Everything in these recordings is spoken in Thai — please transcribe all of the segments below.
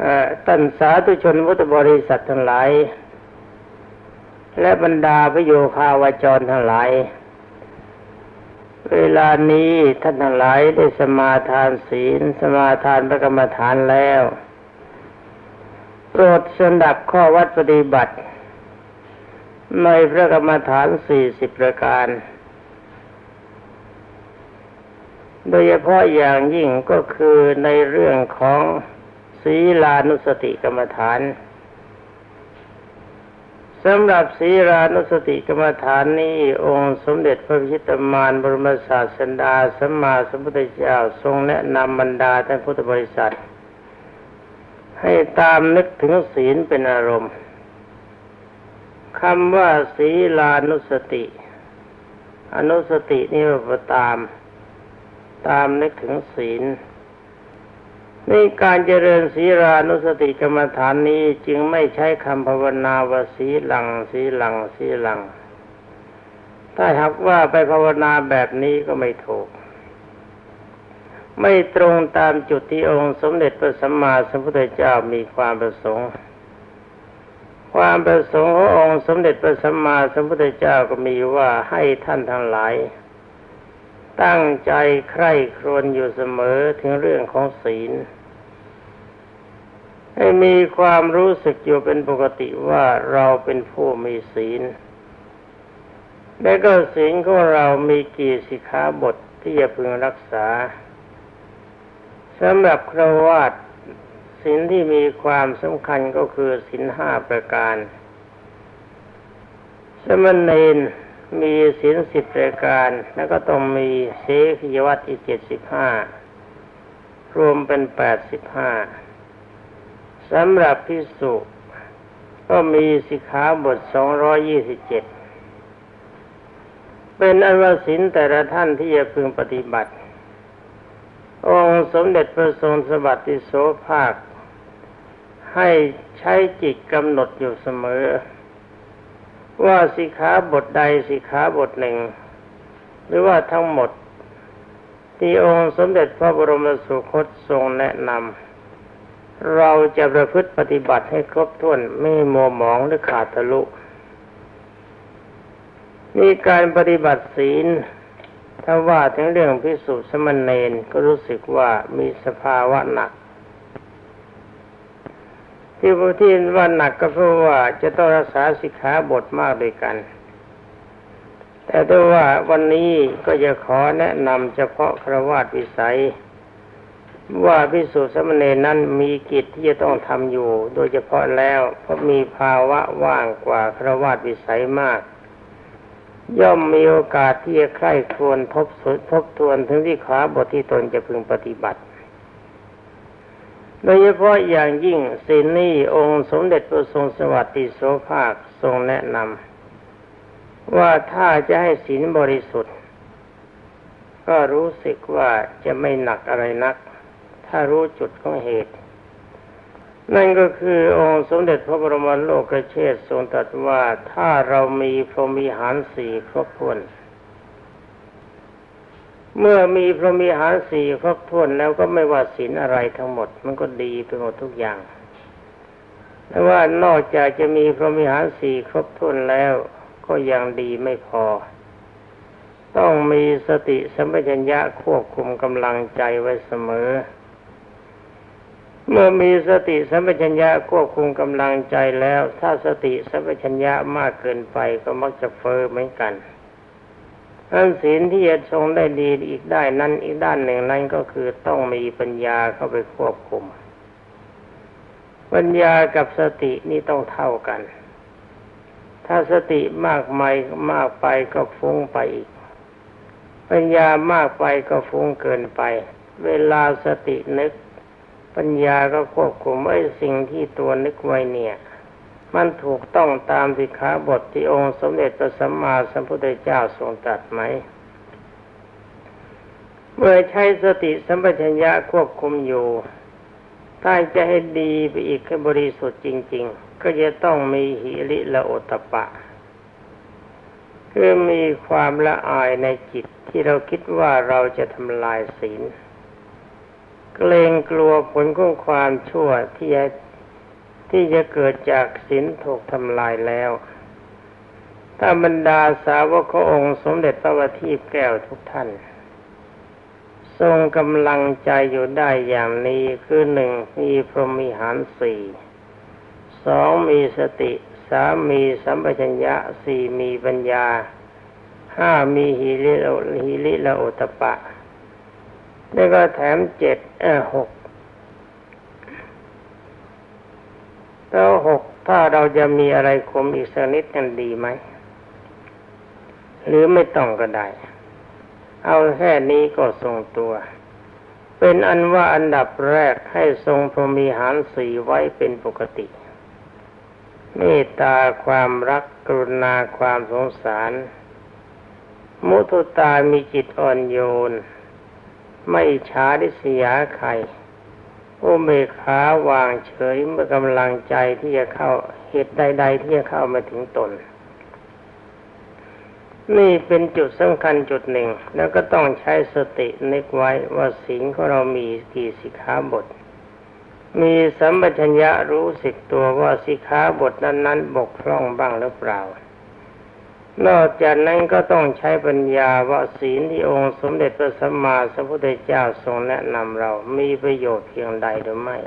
เอ่อตันสาธุชนพุทธบริษัททั้งหลาย และบรรดาพระโยคาวาจรทั้งหลาย เวลานี้ท่านทั้งหลายได้สมาทานศีล สมาทานพระกรรมฐานแล้ว โปรดสดับข้อวัดปฏิบัติ ในพระกรรมฐานสี่สิบประการ โดยเฉพาะอย่างยิ่งก็คือในเรื่องของ ศีลานุสติกรรมฐานสำหรับศีลานุสติกรรมฐานนี้องค์สมเด็จพระพิชิตมารบรมศาสดาสัมมาสัมพุทธเจ้าทรงแนะนำบรรดาท่านพุทธบริษัท ให้ตามนึกถึงศีลเป็นอารมณ์คำว่าศีลานุสติ อนุสตินี่ว่าตาม ตามนึกถึงศีล นการเจริญศีรานุสติกรรมฐานนี้จึงไม่ใช้คำภาวนาว่าสีหลังสีหลังสีหลัง ถ้าหากว่าไปภาวนาแบบนี้ก็ไม่ถูก ไม่ตรงตามจุดที่องค์สมเด็จพระสัมมาสัมพุทธเจ้ามีความประสงค์ ความประสงค์ขององค์สมเด็จพระสัมมาสัมพุทธเจ้าก็มีว่าให้ท่านทั้งหลายตั้งใจใคร่ครวญอยู่เสมอถึงเรื่องของศีล ให้มีความรู้สึกอยู่เป็นปกติว่าเราเป็นผู้มีศีล และก็ศีลของเรามีกี่สิกขาบทที่จะพึงรักษาสำหรับครวาตศีลที่มีความสำคัญก็คือศีลห้าประการ สมณเณรมีศีลสิบประการ แล้วก็ต้องมีเสขียวัตอีกเจ็ดสิบห้ารวมเป็นแปดสิบห้า สำหรับพิสุก็มีสิกขาบทสองร้อยี่สิบเป็นอันว่าสินแต่ละท่านที่จะพึงปฏิบัติ องค์สมเด็จพระทรงสวัสดิโสภาค ให้ใช้จิตกำหนดอยู่เสมอ ว่าสิกขาบทใดสิกขาบทหนึ่ง หรือว่าทั้งหมด ที่องค์สมเด็จพระบรมสุคตทรงแนะนำ เราจะประพฤติปฏิบัติให้ครบถ้วนไม่มัวหมองหรือขาดทะลุมีการปฏิบัติศีลถ้าว่าถึงเรื่องพิสุสมณเณรก็รู้สึกว่ามีสภาวะหนัก ที่พที่ว่าหนักก็เพราะว่าจะต้องรักษาสิกขาบทมากด้วยกัน แต่ด้วยว่าวันนี้ก็จะขอแนะนำเฉพาะครวาสวิสัย ว่าพิสุสมณีนั้นมีกิจที่จะต้องทำอยู่ โดยเฉพาะแล้วเพราะมีภาวะว่างกว่าครวาตวิสัยมาก ย่อมมีโอกาสที่จะใคร่ครวญทบทบทวนถึงที่ขาบทที่ตนจะพึงปฏิบัติ โดยเฉพาะอย่างยิ่งสินนี้องค์สมเด็จพระทรงสวัสดิโสภาคทรงแนะนำว่าถ้าจะให้ศีลบริสุทธิ์ ก็รู้สึกว่าจะไม่หนักอะไรนัก ถ้ารู้จุดของเหตุ นั่นก็คือองค์สมเด็จพระบรมโลกเชษทรงตรัสว่าถ้าเรามีพรหมีหารสี่ครบถ้วนเมื่อมีพรหมีหารสี่ครบถ้วนแล้วก็ไม่ว่าศีลอะไรทั้งหมด มันก็ดีไปหมดทุกอย่างแต่ว่านอกจากจะมีพรหมีหารสี่ครบถ้วนแล้วก็ยังดีไม่พอ ต้องมีสติสัมปชัญญะควบคุมกำลังใจไว้เสมอ เมื่อมีสติสัมปชัญญะควบคุมกำลังใจแล้ว ถ้าสติสัมปชัญญะมากเกินไปก็มักจะเฟอ้อเหมือนกันอันศีลที่จะทรงได้ดีอีกได้นั้นอีกด้านหนึ่งนั้นก็คือต้องมีปัญญาเข้าไปควบคุม ปัญญากับสตินี่ต้องเท่ากัน ถ้าสติมากไม่มากไปก็ฟุ้งไปอีก ปัญญามากไปก็ฟุ้งเกินไป เวลาสตินึก ปัญญาก็ควบคุมไอ้สิ่งที่ตัวนึกไว้เนี่ย มันถูกต้องตามสิขาบทที่องค์สมเด็จพระสัมมาสัมพุทธเจ้าทรงตรัสไหม เมื่อใช้สติสัมปชัญญะควบคุมอยู่ถ้าจะให้ดีไปอีกให้บริสุทธิ์จริง ๆ ก็จะต้องมีหิริละโอตปะ คือมีความละอายในจิตที่เราคิดว่าเราจะทำลายศีล เกรงกลัวผลของความชั่วที่จะที่จะเกิดจากศีลถูกทำลายแล้ว ถ้าบรรดาสาวกขององค์สมเด็จพระบัณฑิตแก้วทุกท่าน ทรงกำลังใจอยู่ได้อย่างนี้คือหนึ่งมีพรหมิหารสี่สองมีสติสามมีสัมปชัญญะสี่มีปัญญาห้ามีหิริโอหิริละโอตปะ แล้วก็แถมเจ็ดเออหกแล้วหกถ้าเราจะมีอะไรคมอีกสักนิดกันดีไหม หรือไม่ต้องก็ได้ เอาแค่นี้ก็ทรงตัว เป็นอันว่าอันดับแรกให้ทรงพรมีหารสีไว้เป็นปกติเมตตาความรักกรุณาความสงสาร มุทุตามีจิตอ่อนโยน ไม่ช้าดิสยาใครอุเบกขาวางเฉยเมื่อกำลังใจที่จะเข้าเหตุใด ๆ ที่จะเข้ามาถึงตน นี่เป็นจุดสำคัญจุดหนึ่ง แล้วก็ต้องใช้สตินึกไว้ว่าสิ่งของเรามีกี่สิกขาบท มีสัมปชัญญะรู้สึกตัวว่าสิกขาบทนั้นๆ บกพร่องบ้างหรือเปล่า นอกจากนั้นก็ต้องใช้ปัญญาว่าศีลที่องค์สมเด็จพระสัมมาสัมพุทธเจ้าทรงแนะนำเรามีประโยชน์เพียงใดหรือไม่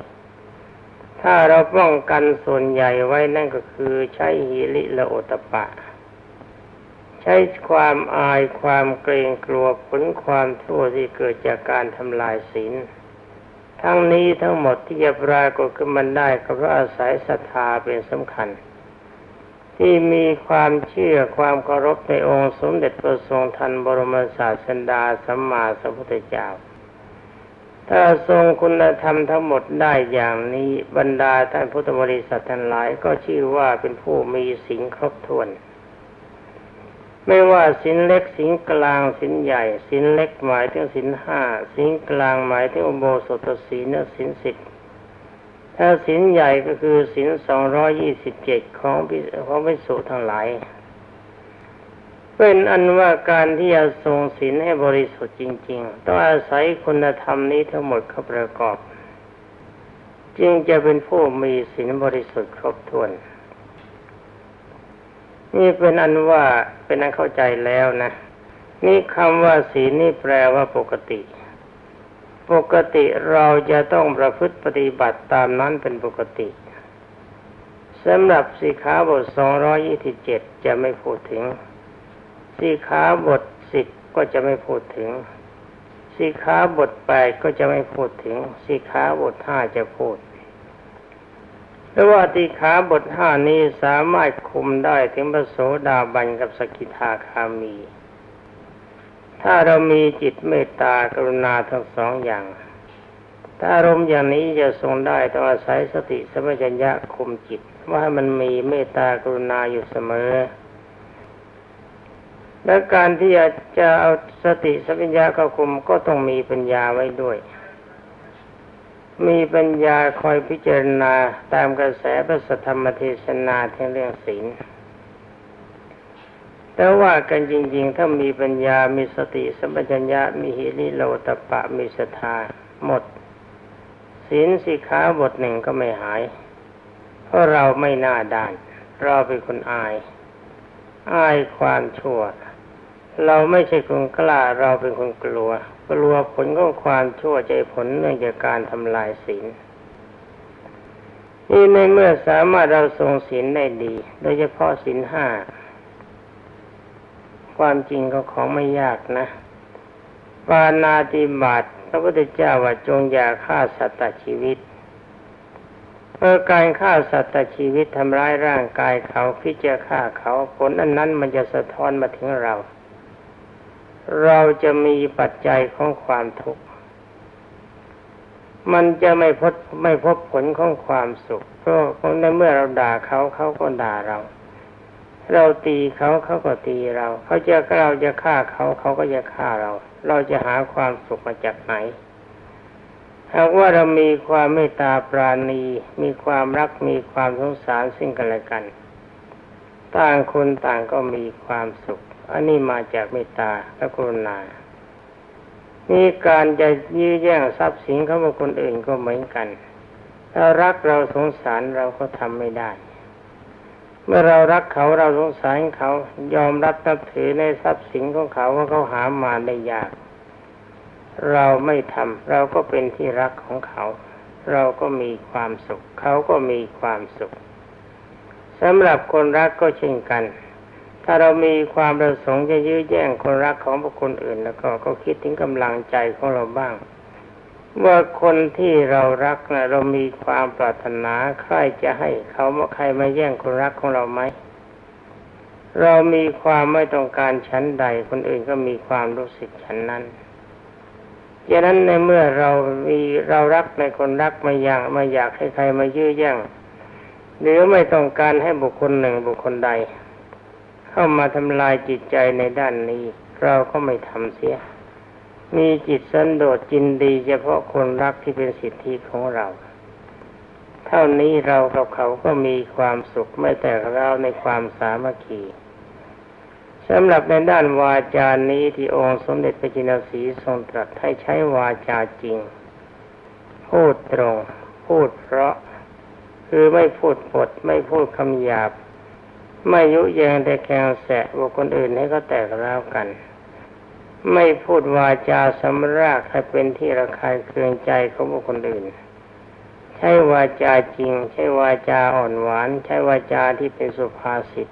ถ้าเราป้องกันส่วนใหญ่ไว้นั่นก็คือใช้หิริละโอตปะ ใช้ความอายความเกรงกลัวผลความทั่วที่เกิดจากการทำลายศีลทั้งนี้ทั้งหมดที่จะปรากฏขึ้นมันได้ก็เพราะอาศัยศรัทธาเป็นสำคัญ ที่มีความเชื่อความเคารพในองค์สมเด็จพระทรงทันบรมศาสดาสัมมาสัมพุทธเจ้า ถ้าทรงคุณธรรมทั้งหมดได้อย่างนี้บรรดาท่านพุทธบริษัททั้งหลายก็ชื่อว่าเป็นผู้มีสิงครบถ้วน ไม่ว่าสินเล็กสินกลางสินใหญ่ สินเล็กหมายถึงสินห้าสินกลางหมายถึงอุโบสถศีลสินสิบ ถ้าสินใหญ่ก็คือสินสองร้อยี่สิบเจ็ดของของพิสุทั้งหลาย เป็นอันว่าการที่จะทรงสินให้บริสุทธิ์จริง ๆ ต้องอาศัยคุณธรรมนี้ทั้งหมดเข้าประกอบ จึงจะเป็นผู้มีสินบริสุทธิ์ครบถ้วน นี่เป็นอันว่าเป็นอันเข้าใจแล้วนะนี่คำว่าศีลนี่แปลว่าปกติ ปกติเราจะต้องประพฤติปฏิบัติตามนั้นเป็นปกติสำหรับสีขาบท 227 จะไม่พูดถึงสีขาบท 10 ก็จะไม่พูดถึงสีขาบท 8 ก็จะไม่พูดถึงสีขาบท 5 จะพูดแต่ว่าตีขาบท 5 นี้สามารถคุมได้ถึงพระโสดาบันกับสกิทาคามี ถ้าเรามีจิตเมตตากรุณาทั้งสองอย่าง ถ้าอารมณ์อย่างนี้จะทรงได้ต้องอาศัยสติสัมปชัญญะคุมจิต ว่ามันมีเมตตากรุณาอยู่เสมอ และการที่จะเอาสติสัมปชัญญะเข้าคุมก็ต้องมีปัญญาไว้ด้วย มีปัญญาคอยพิจารณาตามกระแสพระธรรมเทศนาทั้งเรื่องศีล แต่ว่ากันจริงๆ ถ้ามีปัญญา มีสติสัมปชัญญะ มีหิริโลตปะ มีศรัทธาหมดศีลสิขาบทหนึ่งก็ไม่หาย เพราะเราไม่น่าด้าน เราเป็นคนอาย อายความชั่ว เราไม่ใช่คนกล้า เราเป็นคนกลัว กลัวผลของความชั่วใจผลเนื่องจากการทำลายศีลนี่ในเมื่อสามารถเราทรงศีลได้ดี โดยเฉพาะศีลห้า ความจริงก็ของไม่ยากนะ ปานาติบาตพระพุทธเจ้าว่าจงอย่าฆ่าสัตว์ชีวิตเมื่อการฆ่าสัตว์ชีวิตทำร้ายร่างกายเขาคิดจะฆ่าเขาผลอันนั้นมันจะสะท้อนมาถึงเรา เราจะมีปัจจัยของความทุกข์มันจะไม่พบไม่พบผลของความสุขเพราะในเมื่อเราด่าเขาเขาก็ด่าเรา เราตีเขาเขาก็ตีเราเขาจะเราจะฆ่าเขาเขาก็จะฆ่าเรา เราจะหาความสุขมาจากไหนหากว่าเรามีความเมตตาปราณี มีความรักมีความสงสารซึ่งกันและกัน ต่างคนต่างก็มีความสุข อันนี้มาจากเมตตาและกรุณานี่การจะยื้อแย่งทรัพย์สินของบุคคลอื่นก็เหมือนกัน ถ้ารักเราสงสารเราก็ทำไม่ได้ มื่อเรารักเขาเราสงสารเขายอมรับนับถือในทรัพย์สินของเขาว่าเขาหามาได้ยาก เราไม่ทำเราก็เป็นที่รักของเขา เราก็มีความสุข เขาก็มีความสุขสำหรับคนรักก็เช่นกัน ถ้าเรามีความประสงค์จะยื้อแย่งคนรักของบุคคลอื่น แล้วก็ก็คิดถึงกำลังใจของเราบ้าง ว่าคนที่เรารักนะเรามีความปรารถนาใครจะให้เขาใครมาแย่งคนรักของเราไหมเรามีความไม่ต้องการชั้นใด คนอื่นก็มีความรู้สึกชั้นนั้นดังนั้นในเมื่อเรามีเรารักในคนรักไม่อยากไม่อยากให้ใครมายื้อแย่งหรือไม่ต้องการให้บุคคลหนึ่งบุคคลใด เข้ามาทำลายจิตใจในด้านนี้ เราก็ไม่ทำเสีย มีจิตสันโดษจินดี เฉพาะคนรักที่เป็นสิทธิของเรา เท่านี้เรากับเขาก็มีความสุขไม่แต่เราในความสามัคคีสำหรับในด้านวาจานี้ที่องค์สมเด็จพระจินสีทรงตรัสให้ใช้วาจาจริง พูดตรง พูดเพราะ คือไม่พูดปดไม่พูดคำหยาบ ไม่ยุแยงแต่แกงแสะบุคคลอื่นให้ก็แตกร้าวกัน ไม่พูดวาจาสำรากให้เป็นที่ระคายเคืองใจของบุคคลอื่น ใช้วาจาจริง ใช้วาจาอ่อนหวาน ใช้วาจาที่เป็นสุภาษิต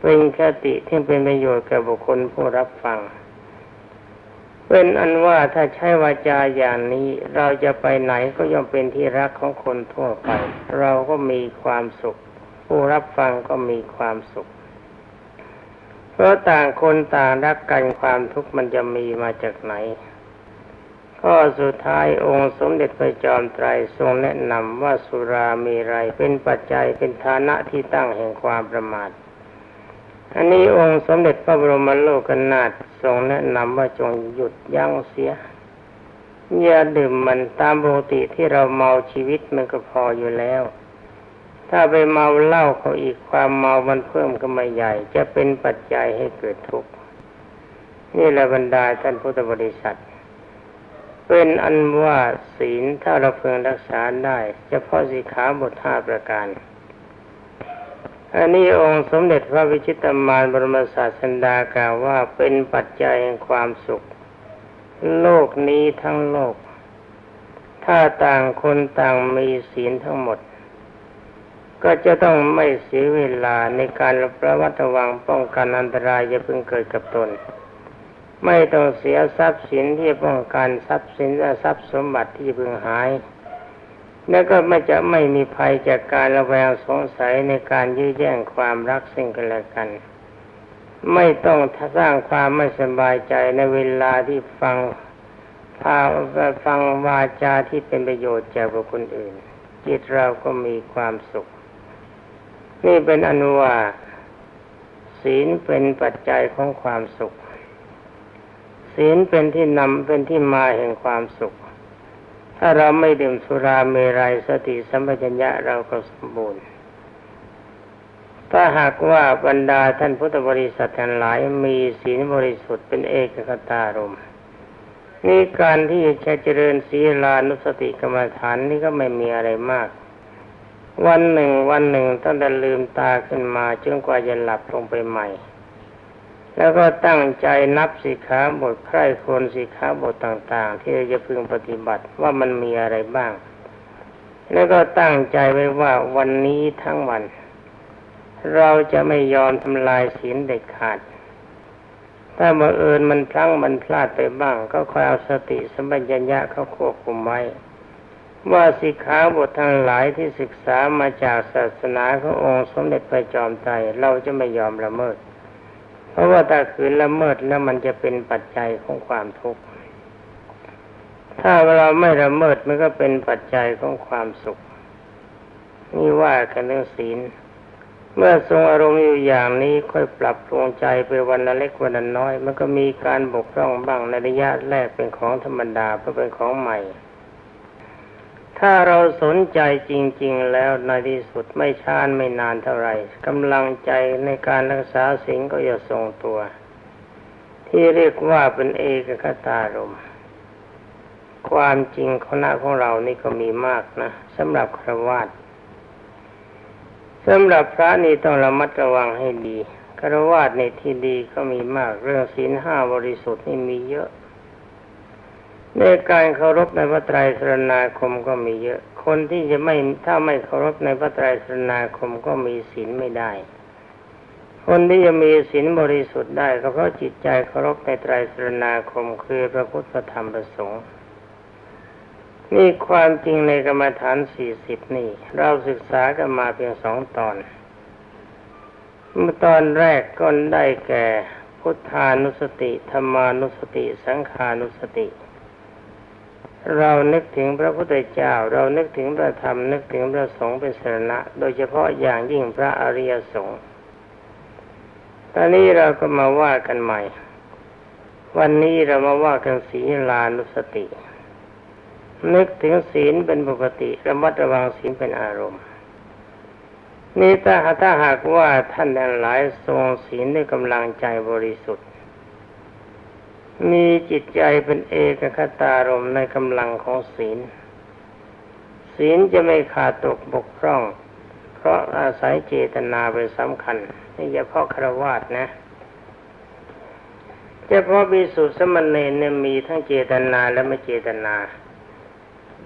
เป็นคติที่เป็นประโยชน์แก่บุคคลผู้รับฟัง เป็นอันว่าถ้าใช้วาจาอย่างนี้เราจะไปไหนก็ย่อมเป็นที่รักของคนทั่วไป เราก็มีความสุข ผู้รับฟังก็มีความสุข ราะต่างคนต่างรักกันความทุกข์มันจะมีมาจากไหน ข้อสุดท้ายองค์สมเด็จพระจอมไตรทรงแนะนำว่าสุรามีไรเป็นปัจจัยเป็นฐานะที่ตั้งแห่งความประมาท อันนี้องค์สมเด็จพระบรมโลกนาถทรงแนะนำว่าจงหยุดยั้งเสียอย่าดื่มมันตามปกติที่เราเมาชีวิตมันก็พออยู่แล้ว ถ้าไปเมาเหล้าเขาอีกความเมามันเพิ่มก็ไม่ใหญ่ จะเป็นปัจจัยให้เกิดทุกข์นี่แหละบรรดาท่านพุทธบริษัท เป็นอันว่าศีลถ้าเราเพึงรักษาได้เฉพาะสีขาบทห้าประการ อันนี้องค์สมเด็จพระวิชิตามานบรมศาสดากล่าวว่าเป็นปัจจัยแห่งความสุข โลกนี้ทั้งโลก ถ้าต่างคนต่างมีศีลทั้งหมด ก็จะต้องไม่เสียเวลาในการระมัดระวังป้องกันอันตรายจะเพิ่งเกิดกับตน ไม่ต้องเสียทรัพย์สินที่ป้องกันทรัพย์สินและทรัพย์สมบัติที่เพึงหาย แล้วก็ไม่จะไม่มีภัยจากการระแวงสงสัยในการยื้อแย่งความรักสิ่งกันและกัน ไม่ต้องสร้างความไม่สบายใจในเวลาที่ฟังพาฟังวาจาที่เป็นประโยชน์จากบุคคลอื่น จิตเราก็มีความสุข นี่เป็นอนุว่าศีลเป็นปัจจัยของความสุข ศีลเป็นที่นำเป็นที่มาแห่งความสุข ถ้าเราไม่ดื่มสุราเมรัยสติสัมปชัญญะเราก็สมบูรณ์ ถ้าหากว่าบรรดาท่านพุทธบริษัททั้งหลายมีศีลบริสุทธิ์เป็นเอกคตารมนี่การที่จะเจริญศีลานุสติกรรมฐานนี่ก็ไม่มีอะไรมาก วันหนึ่งวันหนึ่งต้องแต่ลืมตาขึ้นมาจนกว่าจะหลับลงไปใหม่ แล้วก็ตั้งใจนับสิขาบทใคร่ควรสิขาบทต่าง ๆ ที่จะพึงปฏิบัติว่ามันมีอะไรบ้าง แล้วก็ตั้งใจไว้ว่าวันนี้ทั้งวัน เราจะไม่ยอมทำลายศีลเด็ดขาด ถ้าบังเอิญมันพลั้งมันพลาดไปบ้าง ก็คอยเอาสติสัมปชัญญะเข้าควบคุมไว้ ว่าสิกขาบททั้งหลายที่ศึกษามาจากศาสนาขององค์สมเด็จพระจอมไตรเราจะไม่ยอมละเมิด เพราะว่าถ้าขืนละเมิดแล้วมันจะเป็นปัจจัยของความทุกข์ ถ้าเราไม่ละเมิดมันก็เป็นปัจจัยของความสุข นี่ว่ากันเรื่องศีล เมื่อทรงอารมณ์อยู่อย่างนี้ค่อยปรับปรุงใจไปวันละเล็กวันละน้อย มันก็มีการบกพร่องบ้างในระยะแรกเป็นของธรรมดาเพราะเป็นของใหม่ ถ้าเราสนใจจริง ๆ แล้วในที่สุดไม่ช้านไม่นานเท่าไหร่กำลังใจในการรักษาสิ่งก็จะทรงตัว ที่เรียกว่าเป็นเอกคตารมความจริงคณะของเรานี่ก็มีมากนะสำหรับครวาสสำหรับพระนี่ต้องระมัดระวังให้ดีครวาสในที่ดีก็มีมาก เรื่องศีลห้าบริสุทธิ์นี่มีเยอะ ในการเคารพในพระไตรสรณาคมก็มีเยอะ คนที่จะไม่ถ้าไม่เคารพในพระไตรสรณาคมก็มีศีลไม่ได้ คนที่จะมีศีลบริสุทธิ์ได้ก็เพราะจิตใจเคารพในไตรสรณาคมคือพระพุทธธรรมประสงค์นี่ความจริงในกรรมฐานสี่สิบนี่ เราศึกษากันมาเพียงสองตอน เมื่อตอนแรกก็ได้แก่พุทธานุสติธรรมานุสติ สังขานุสติ เรานึกถึงพระพุทธเจ้า เรานึกถึงพระธรรม นึกถึงพระสงฆ์เป็นสรณะ โดยเฉพาะอย่างยิ่งพระอริยสงฆ์ตอนนี้เราก็มาว่ากันใหม่ วันนี้เรามาว่ากันศีลานุสติ นึกถึงศีลเป็นปกติระมัดระวังศีลเป็นอารมณ์ นี่ถ้าถ้าหากว่าท่านทั้งหลายทรงศีลด้วยกำลังใจบริสุทธิ์ มีจิตใจเป็นเอกคตารมในกำลังของศีล ศีลจะไม่ขาดตกบกพร่อง เพราะอาศัยเจตนาเป็นสำคัญนี่เฉพาะครวาสนะเฉพาะบิสุทธิสมณเณรเนี่ยมีทั้งเจตนาและไม่เจตนา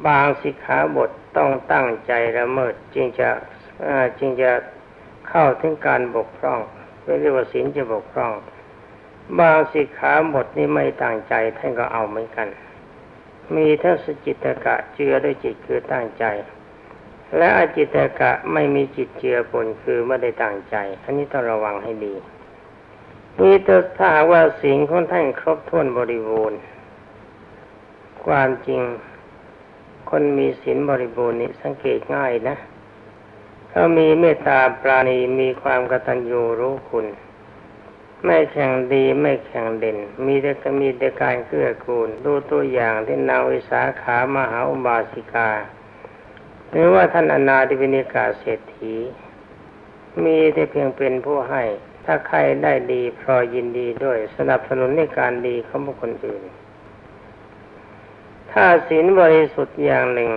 บางสิกขาบทต้องตั้งใจละเมิดจึงจะจึงจะเข้าถึงการบกพร่องเรียกว่าศีลจะบกพร่อง บางสิกขาบทนี้ไม่ตั้งใจท่านก็เอาเหมือนกัน มีทั้งสจิตกะเจือด้วยจิตคือตั้งใจ และอจิตกะไม่มีจิตเจือปนคือไม่ได้ตั้งใจ อันนี้ต้องระวังให้ดีนี่ถ้าว่าสิ่งของท่านครบถ้วนบริบูรณ์ความจริงคนมีศีลบริบูรณ์นี่สังเกตง่ายนะเขามีเมตตาปราณีมีความกตัญญูรู้คุณ ไม่แข่งดีไม่แข่งเด่น มีแต่มีแต่การเกื้อกูล ดูตัวอย่างที่นางวิสาขามหาอุบาสิกา หรือว่าท่านอนาธิวินิกาเศรษฐี มีแต่เพียงเป็นผู้ให้ ถ้าใครได้ดีพรอยินดีด้วยสนับสนุนในการดีของบุคคลอื่น ถ้าศีลบริสุทธิ์อย่างหนึ่ง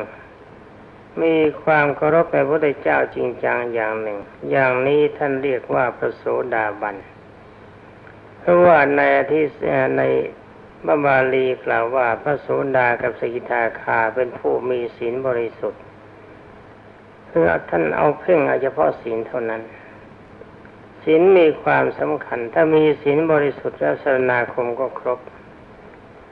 มีความเคารพในพระพุทธเจ้าจริงจังอย่างหนึ่ง อย่างนี้ท่านเรียกว่าพระโสดาบัน ราะว่าในที่ในบัมบาลีกล่าวว่าพระโสดากับสกิทาคาเป็นผู้มีศีลบริสุทธิ์คือท่านเอาเพ่งเฉพาะศีลเท่านั้นศีลมีความสำคัญ ถ้ามีศีลบริสุทธิ์แล้วสนาคมก็ครบ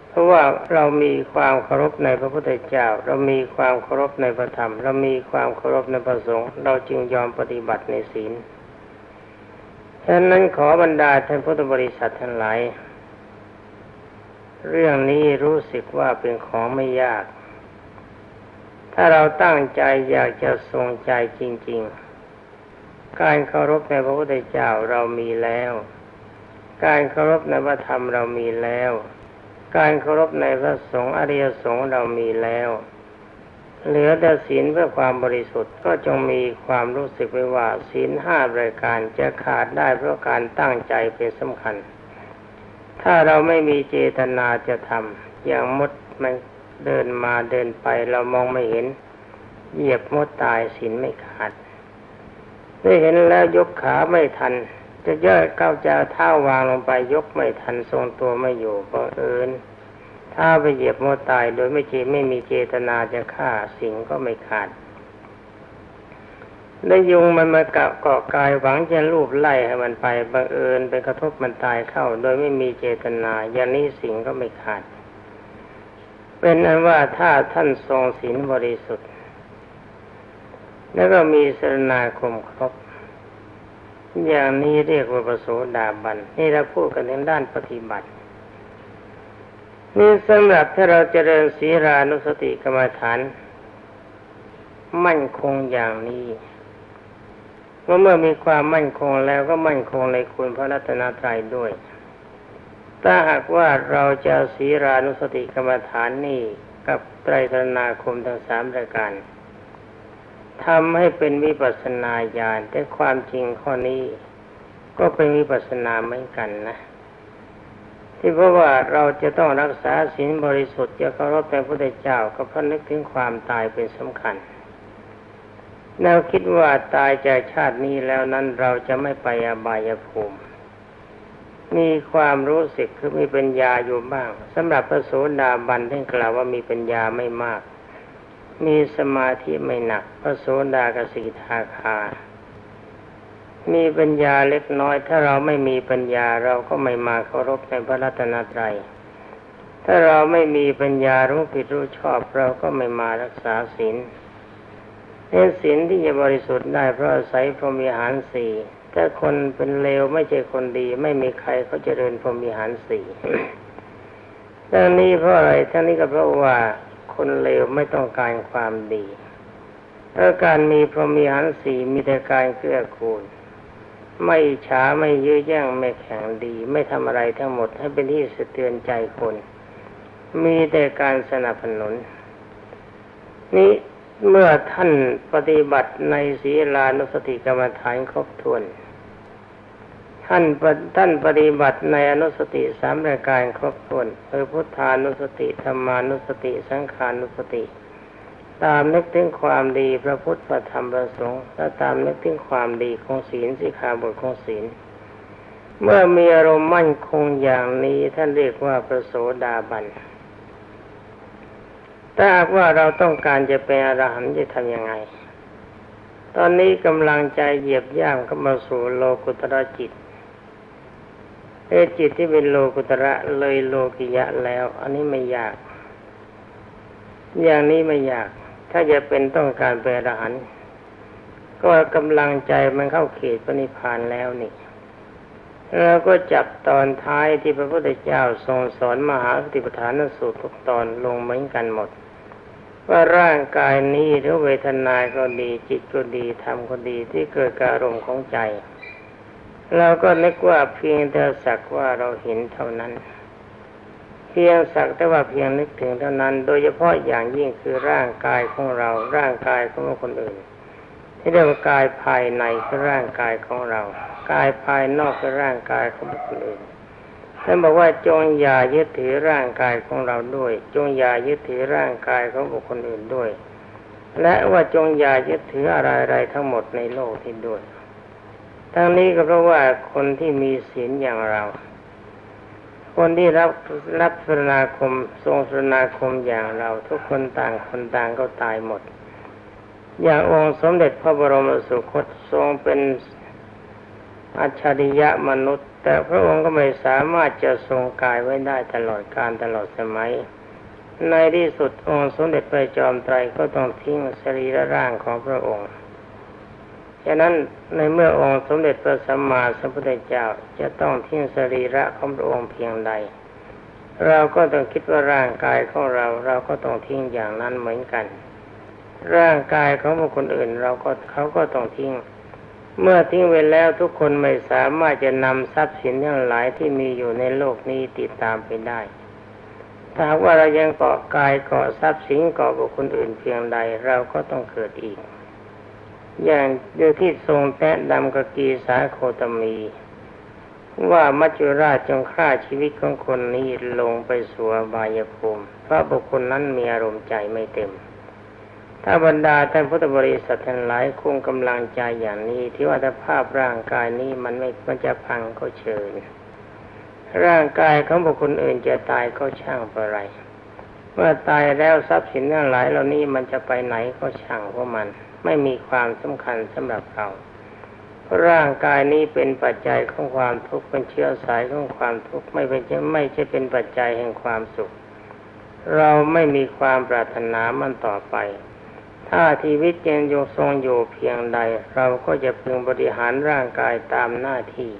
เพราะว่าเรามีความเคารพในพระพุทธเจ้า เรามีความเคารพในพระธรรม เรามีความเคารพในพระสงฆ์เราจึงยอมปฏิบัติในศีล ฉะนั้นขอบรรดาท่านพุทธบริษัททั้งหลาย เรื่องนี้รู้สึกว่าเป็นของไม่ยาก ถ้าเราตั้งใจอยากจะทรงใจจริง ๆ การเคารพในพระพุทธเจ้าเรามีแล้ว การเคารพในพระธรรมเรามีแล้ว การเคารพในพระสงฆ์อริยสงฆ์เรามีแล้ว เหลือแต่ศีลเพื่อความบริสุทธิ์ก็จงมีความรู้สึกไว้ว่าศีลห้ารายการจะขาดได้เพราะการตั้งใจเป็นสำคัญ ถ้าเราไม่มีเจตนาจะทำอย่างมดมันเดินมาเดินไปเรามองไม่เห็น เหยียบมดตายศีลไม่ขาดได้เห็นแล้วยกขาไม่ทัน จะย่อก้าวจะเท้าวางลงไปยกไม่ทันทรงตัวไม่อยู่บังเอิญ ถ้าไปเหยียบมดตายโดยไม่เจไม่มีเจตนาจะฆ่าสิ่งก็ไม่ขาดได้ยุงมันมาเกาะเกาะกายหวังจะลูบไล่ให้มันไปบังเอิญไปกระทบมันตายเข้า โดยไม่มีเจตนาอย่างนี้สิ่งก็ไม่ขาด เป็นอันว่าถ้าท่านทรงศีลบริสุทธิ์ แล้วก็มีสรนาคมครบ อย่างนี้เรียกว่าประโสดาบัน นี่เราพูดกันในด้านปฏิบัติ นี่สำหรับถ้าเราจเจริญศีรานุสติกรรมฐาน มั่นคงอย่างนี้เมื่อเมื่อมีความมั่นคงแล้วก็มั่นคงในคุณพระรัตนตรัยด้วย ถ้าหากว่าเราจะศีรานุสติกรรมฐานนี่กับไตรสนาคมทั้งสามรายการทำให้เป็นวิปัสนาญาณแต่ความจริงข้อนี้ก็เป็นวิปัสนาเหมือนกันนะ ที่เพราะว่าเราจะต้องรักษาศีลบริสุทธิ์จะเคารพในพระพุทธเจ้าก็เพราะนึกถึงความตายเป็นสำคัญแนวคิดว่าตายจากชาตินี้แล้วนั้นเราจะไม่ไปอบายภูมิ มีความรู้สึกคือมีปัญญาอยู่บ้างสำหรับพระโสดาบันท่านกล่าวว่ามีปัญญาไม่มาก มีสมาธิไม่หนัก พระโสดากสิทาคา มีปัญญาเล็กน้อย ถ้าเราไม่มีปัญญาเราก็ไม่มาเคารพในพระรัตนตรัยถ้าเราไม่มีปัญญารู้ผิดรู้ชอบเราก็ไม่มารักษาศีลเน้นศีลที่จะบริสุทธิ์ได้เพราะอาศัยพรหมีหารสี่ถ้าคนเป็นเลวไม่ใช่คนดี ไม่มีใครเขาจเจริญพรหมีหารสี่ทั้งนี้เพราะอะไรทั้งนี้ก็เพราะว่าคนเลวไม่ต้องการความดีเพราะการมีพรหมีหารสี่มีแต่การเกื้อกูล ไม่ช้าไม่ยื้อแย่งไม่แข่งดี ไม่ทำอะไรทั้งหมดให้เป็นที่สะเทือนใจคน มีแต่การสนับสนุน นี้เมื่อท่านปฏิบัติในศีลานุสติกรรมฐานครบถ้วน ท่านท่านปฏิบัติในอนุสติสามรายการครบถ้วนคือพุทธานุสติธรรมานุสติ สังขานุสติ ตามนึกถึงความดีพระพุทธพระธรรมพระสงฆ์และตามนึกถึงความดีของศีลสิขาบทของศีล เมื่อมีอารมณ์มั่นคงอย่างนี้ท่านเรียกว่าประโสดาบันถ้าหากว่าเราต้องการจะเป็นอรหันต์จะทำยังไง ตอนนี้กำลังใจเหยียบย่างเข้ามาสู่โลกุตระจิตเอจิตที่เป็นโลกุตระเลยโลกิยะแล้ว อันนี้ไม่ยาก อย่างนี้ไม่ยาก ถ้าจะเป็นต้องการเป็นอรหันต์ก็กำลังใจมันเข้าเขตปณิพานแล้วนี่แล้วก็จับตอนท้ายที่พระพุทธเจ้าทรงสอนมหาสติปัฏฐานสูตรทุกตอนลงเหมือนกันหมด ว่าร่างกายนี้หรือเวทนาก็ดีจิตก็ดีธรรมก็ดีที่เกิดการอารมณ์ของใจเราก็นึกว่าเพียงแต่สักว่าเราเห็นเท่านั้น พียงสักแต่ว่าเพียงนึกถึงเท่านั้น โดยเฉพาะอย่างยิ่งคือร่างกายของเรา ร่างกายของคนอื่น ที่เรียกว่ากายภายในคือร่างกายของเรา กายภายนอกคือร่างกายของคนอื่นท่านบอกว่าจงอย่ายึดถือร่างกายของเราด้วย จงอย่ายึดถือร่างกายของบุคคลอื่นด้วย และว่าจงอย่ายึดถืออะไรๆทั้งหมดในโลกที่ด้วย ทั้งนี้ก็เพราะว่าคนที่มีศีลอย่างเรา คนที่รับรับสนาคม ทรงสนาคมอย่างเราทุกคนต่างคนต่างก็ตายหมด อย่างองค์สมเด็จพระบรมสุคตทรงเป็นอัจฉริยะมนุษย์ แต่พระองค์ก็ไม่สามารถจะทรงกายไว้ได้ตลอดการตลอดสมัย ในที่สุดองค์สมเด็จพระจอมไตรก็ต้องทิ้งสรีระร่างของพระองค์ ฉะนั้นในเมื่อองค์สมเด็จพระสัมมาสัมพุทธเจ้าจะต้องทิ้งสรีระของพระองค์เพียงใด เราก็ต้องคิดว่าร่างกายของเราเราก็ต้องทิ้งอย่างนั้นเหมือนกัน ร่างกายของบุคคลอื่น เราก็เขาก็ต้องทิ้ง เมื่อทิ้งไว้แล้วทุกคนไม่สามารถจะนำทรัพย์สินทั้งหลายที่มีอยู่ในโลกนี้ติดตามไปได้ถ้าว่าเรายังเกาะกายเกาะทรัพย์สินเกาะบุคคลอื่นเพียงใด เราก็ต้องเกิดอีก อย่างเดียวที่ทรงแตะดำกกีสาโคตมี ว่ามัจจุราชจงฆ่าชีวิตของคนนี้ลงไปสู่บายภูมิเพราะบุคคลนั้นมีอารมณ์ใจไม่เต็ม ถ้าบรรดาท่านพุทธบริษัททั้งหลายคงกำลังใจอย่างนี้ที่ว่าถ้าภาพร่างกายนี้มันไม่มันจะพังก็เชิญ ร่างกายของบุคคลอื่นจะตายก็ช่างอะไรเมื่อตายแล้วทรัพย์สินทั้งหลายเหล่านี้มันจะไปไหนก็ช่างเพราะมัน ไม่มีความสำคัญสำหรับเราเพราะร่างกายนี้เป็นปัจจัยของความทุกข์เป็นเชื้อสายของความทุกข์ไม่เป็นไม่ใช่เป็นปัจจัยแห่งความสุข เราไม่มีความปรารถนามันต่อไป ถ้าชีวิตยังยงทรงอยู่เพียงใด เราก็จะพึงบริหารร่างกายตามหน้าที่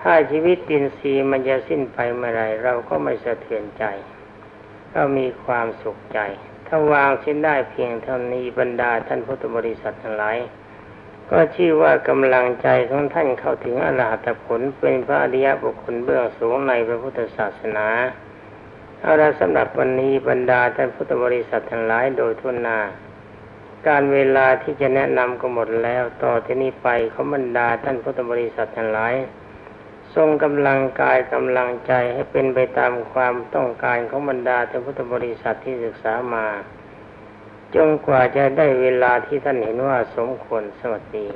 ถ้าชีวิตดินทรีย์มันจะสิ้นไปเมื่อไรเราก็ไม่สะเทือนใจก็มีความสุขใจ ถ้าวางสิ้นได้เพียงเท่านี้บรรดาท่านพุทธบริษัททั้งหลายก็ชื่อว่ากำลังใจของท่านเข้าถึงอรหัตผลเป็นพระอริยบุคคลเบื้องสูงในพระพุทธศาสนาเอาละสำหรับวันนี้บรรดาท่านพุทธบริษัททั้งหลายโดยทุนนา การเวลาที่จะแนะนำก็หมดแล้วต่อที่นี้ไปเขาบรรดาท่านพุทธบริษัททั้งหลาย ทรงกำลังกายกำลังใจให้เป็นไปตามความต้องการของบรรดาเท่าพุทธบริษัทที่ศึกษามาจนกว่าจะได้เวลาที่ท่านเห็นว่าสมควรสวัสดี